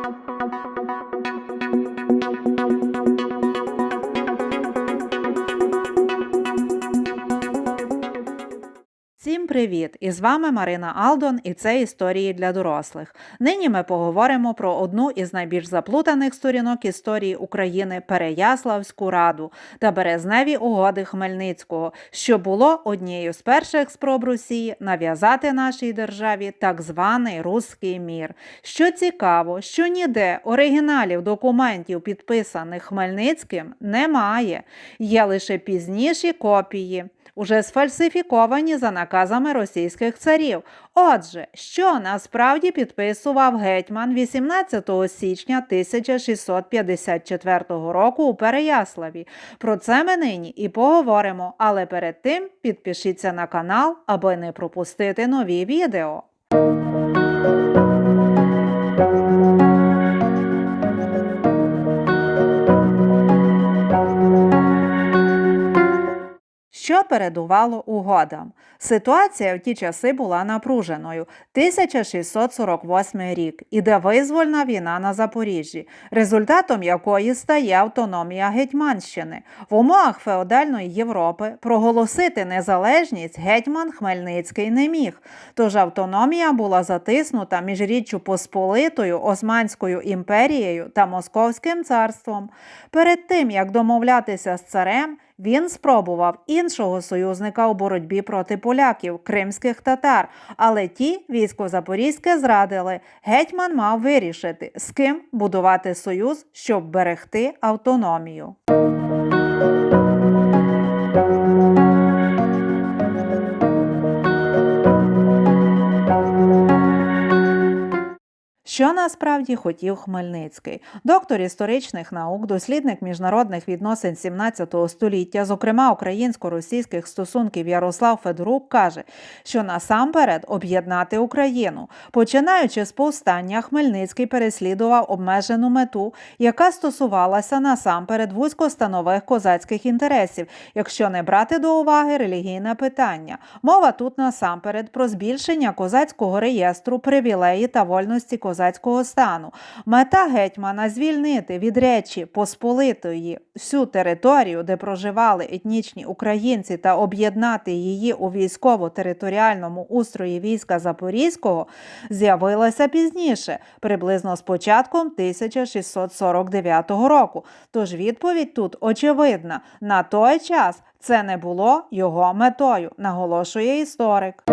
Thank you. Привіт! І з вами Марина Алдон, і це історії для дорослих. Нині ми поговоримо про одну із найбільш заплутаних сторінок історії України Переяславську раду та березневі угоди Хмельницького, що було однією з перших спроб Росії нав'язати нашій державі так званий Руський мір. Що цікаво, що ніде оригіналів документів, підписаних Хмельницьким, немає. Є лише пізніші копії уже сфальсифіковані за наказами російських царів. Отже, що насправді підписував гетьман 18 січня 1654 року у Переяславі. Про це ми нині і поговоримо, але перед тим підпишіться на канал, аби не пропустити нові відео. Передувало угодам? Ситуація в ті часи була напруженою. 1648 рік іде визвольна війна на Запоріжжі, результатом якої стає автономія Гетьманщини. В умовах феодальної Європи проголосити незалежність гетьман Хмельницький не міг. Тож автономія була затиснута між Річчю Посполитою, Османською імперією та Московським царством. Перед тим як домовлятися з царем. Він спробував іншого союзника у боротьбі проти поляків, кримських татар, але ті військо Запорізьке зрадили. Гетьман мав вирішити, з ким будувати союз, щоб берегти автономію. Що насправді хотів Хмельницький? Доктор історичних наук, дослідник міжнародних відносин 17 століття, зокрема українсько-російських стосунків Ярослав Федорук, каже, що насамперед об'єднати Україну. Починаючи з повстання, Хмельницький переслідував обмежену мету, яка стосувалася насамперед вузькостанових козацьких інтересів, якщо не брати до уваги релігійне питання. Мова тут насамперед про збільшення козацького реєстру, привілеї та вольності козацького стану. Мета гетьмана звільнити від Речі Посполитої всю територію, де проживали етнічні українці, та об'єднати її у військово-територіальному устрої війська Запорізького, з'явилася пізніше, приблизно з початком 1649 року. Тож відповідь тут очевидна: на той час це не було його метою, наголошує історик.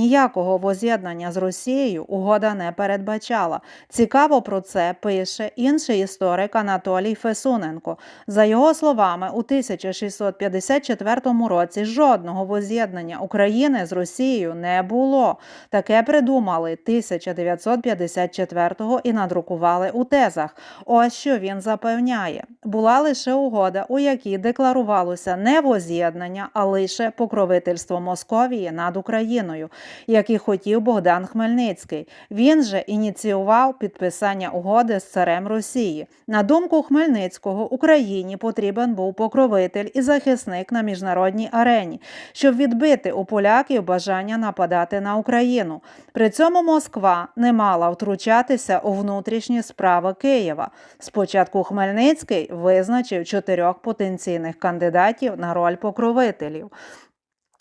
Ніякого воз'єднання з Росією угода не передбачала. Цікаво про це пише інший історик Анатолій Фесуненко. За його словами, у 1654 році жодного воз'єднання України з Росією не було. Таке придумали 1954-го і надрукували у тезах. Ось що він запевняє: була лише угода, у якій декларувалося не воз'єднання, а лише покровительство Московії над Україною як і хотів Богдан Хмельницький. Він же ініціював підписання угоди з царем Росії. На думку Хмельницького, Україні потрібен був покровитель і захисник на міжнародній арені, щоб відбити у поляків бажання нападати на Україну. При цьому Москва не мала втручатися у внутрішні справи Києва. Спочатку Хмельницький визначив чотирьох потенційних кандидатів на роль покровителів.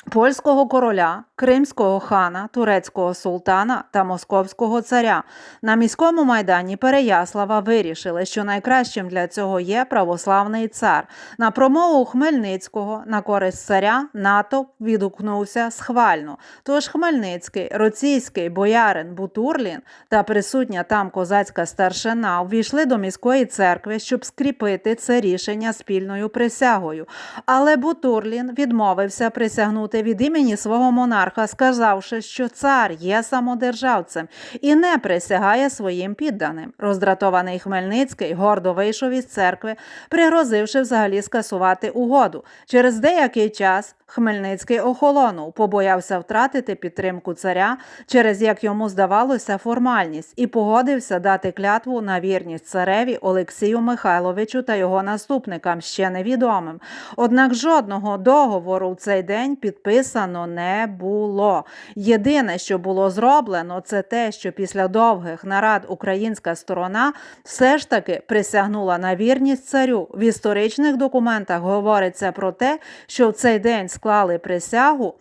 Польського короля, кримського хана, турецького султана та московського царя на міському майдані Переяслава вирішили, що найкращим для цього є православний цар. На промову Хмельницького на користь царя натовп відгукнувся схвально. Тож Хмельницький, роційський боярин Бутурлін та присутня там козацька старшина увійшли до міської церкви, щоб скріпити це рішення спільною присягою. Але Бутурлін відмовився присягнути виступнути від імені свого монарха, сказавши, що цар є самодержавцем і не присягає своїм підданим. Роздратований Хмельницький гордо вийшов із церкви, пригрозивши взагалі скасувати угоду. Через деякий час Хмельницький охолонув, побоявся втратити підтримку царя, через як йому здавалося формальність, і погодився дати клятву на вірність цареві Олексію Михайловичу та його наступникам ще невідомим. Однак жодного договору в цей день підписано не було. Єдине, що було зроблено, це те, що після довгих нарад українська сторона все ж таки присягнула на вірність царю. В історичних документах говориться про те, що в цей день склали присягу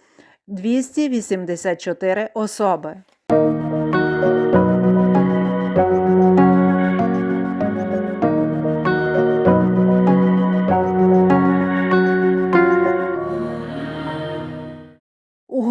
284 особи.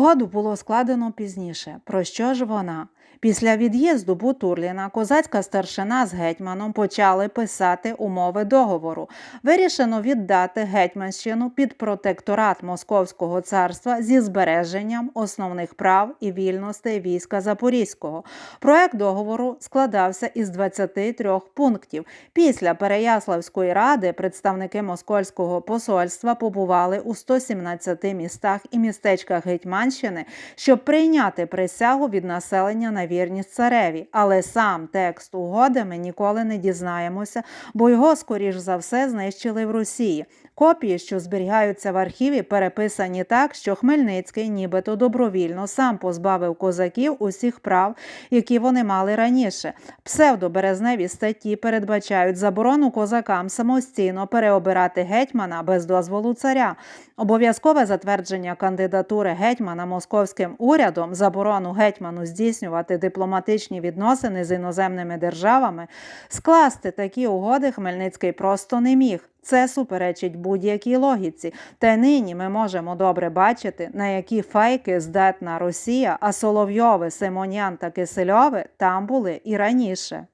Угоду було складено пізніше. Про що ж вона? Після від'їзду Бутурліна козацька старшина з гетьманом почали писати умови договору. Вирішено віддати Гетьманщину під протекторат Московського царства зі збереженням основних прав і вільностей війська Запорізького. Проект договору складався із 23 пунктів. Після Переяславської ради представники Москольського посольства побували у 117 містах і містечках Гетьманщини, щоб прийняти присягу від населення на вірність цареві. Але сам текст угоди ми ніколи не дізнаємося, бо його, скоріш за все, знищили в Росії. Копії, що зберігаються в архіві, переписані так, що Хмельницький, нібито добровільно, сам позбавив козаків усіх прав, які вони мали раніше. Псевдоберезневі статті передбачають заборону козакам самостійно переобирати гетьмана без дозволу царя, обов'язкове затвердження кандидатури гетьмана московським урядом, заборону гетьману здійснювати дипломатичні відносини з іноземними державами, скласти такі угоди Хмельницький просто не міг. Це суперечить будь-якій логіці. Та нині ми можемо добре бачити, на які фейки здатна Росія, а Соловйови, Симонян та Кисельови там були і раніше.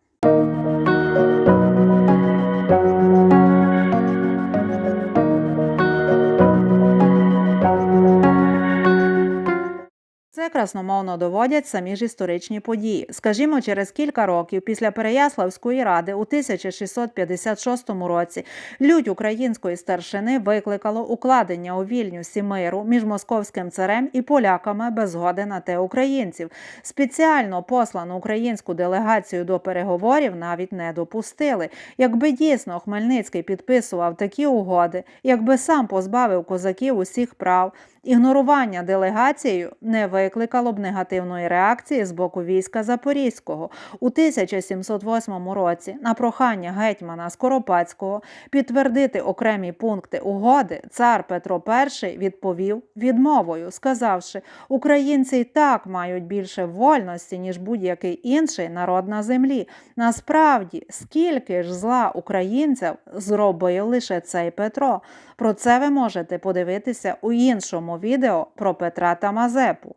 Красномовно доводять самі ж історичні події. Скажімо, через кілька років після Переяславської ради у 1656 році лють української старшини викликало укладення у Вільнюсі миру між московським царем і поляками без згоди на те українців. Спеціально послану українську делегацію до переговорів навіть не допустили. Якби дійсно Хмельницький підписував такі угоди, якби сам позбавив козаків усіх прав. Ігнорування делегацією не викликало б негативної реакції з боку війська Запорізького. У 1708 році на прохання гетьмана Скоропадського підтвердити окремі пункти угоди цар Петро І відповів відмовою, сказавши, українці й так мають більше вольності, ніж будь-який інший народ на землі. Насправді, скільки ж зла українців зробив лише цей Петро. Про це ви можете подивитися у іншому відео про Петра та Мазепу.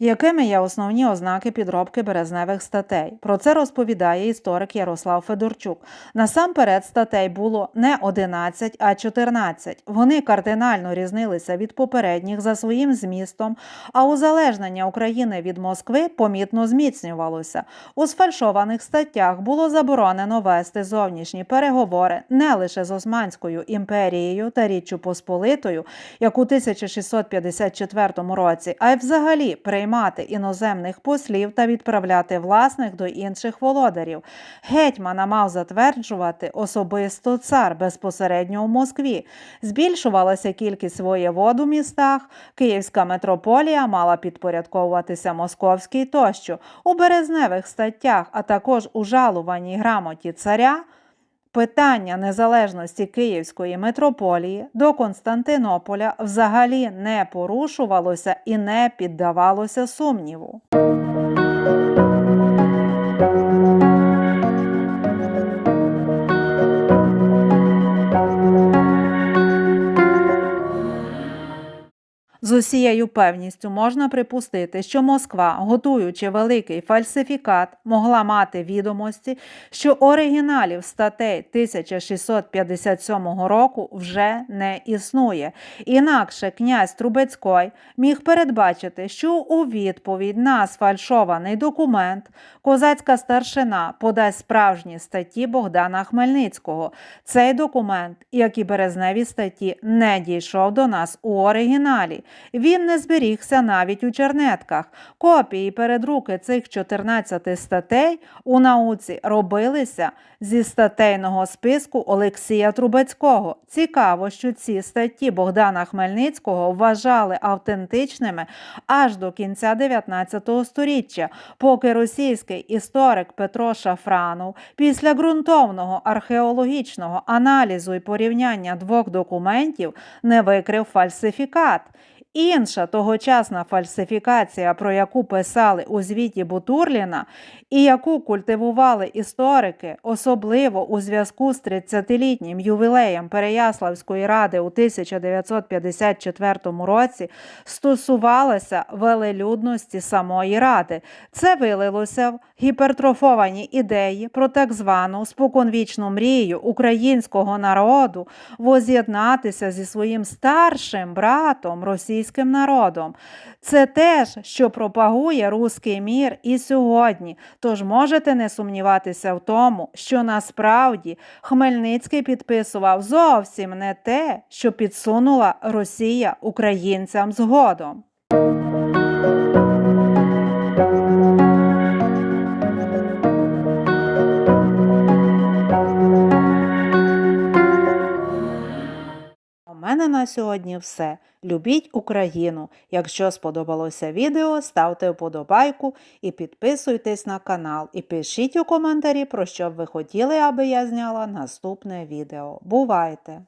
Якими є основні ознаки підробки березневих статей? Про це розповідає історик Ярослав Федорчук. Насамперед статей було не 11, а 14. Вони кардинально різнилися від попередніх за своїм змістом, а узалежнення України від Москви помітно зміцнювалося. У сфальшованих статтях було заборонено вести зовнішні переговори не лише з Османською імперією та Річчю Посполитою, як у 1654 році, а й взагалі приймати іноземних послів та відправляти власних до інших володарів. Гетьмана мав затверджувати особисто цар безпосередньо у Москві. Збільшувалася кількість воєвод у містах, Київська митрополія мала підпорядковуватися московській тощо. У березневих статтях, а також у жалуваній грамоті царя. Питання незалежності Київської митрополії до Константинополя взагалі не порушувалося і не піддавалося сумніву. З усією певністю можна припустити, що Москва, готуючи великий фальсифікат, могла мати відомості, що оригіналів статей 1657 року вже не існує. Інакше князь Трубецький міг передбачити, що у відповідь на сфальшований документ козацька старшина подасть справжні статті Богдана Хмельницького. Цей документ, як і березневі статті, не дійшов до нас у оригіналі. Він не зберігся навіть у чернетках. Копії передруки цих 14 статей у науці робилися зі статейного списку Олексія Трубецького. Цікаво, що ці статті Богдана Хмельницького вважали автентичними аж до кінця 19 століття, поки російський історик Петро Шафранов після ґрунтовного археологічного аналізу і порівняння двох документів не викрив фальсифікат. Інша тогочасна фальсифікація, про яку писали у звіті Бутурліна і яку культивували історики, особливо у зв'язку з 30-літнім ювілеєм Переяславської ради у 1954 році, стосувалася велелюдності самої ради. Це вилилося в гіпертрофовані ідеї про так звану споконвічну мрію українського народу воз'єднатися зі своїм старшим братом російським народом. Це теж, що пропагує руський мір і сьогодні. Тож можете не сумніватися в тому, що насправді Хмельницький підписував зовсім не те, що підсунула Росія українцям згодом. На сьогодні все. Любіть Україну. Якщо сподобалося відео, ставте вподобайку і підписуйтесь на канал. І пишіть у коментарі, про що б ви хотіли, аби я зняла наступне відео. Бувайте!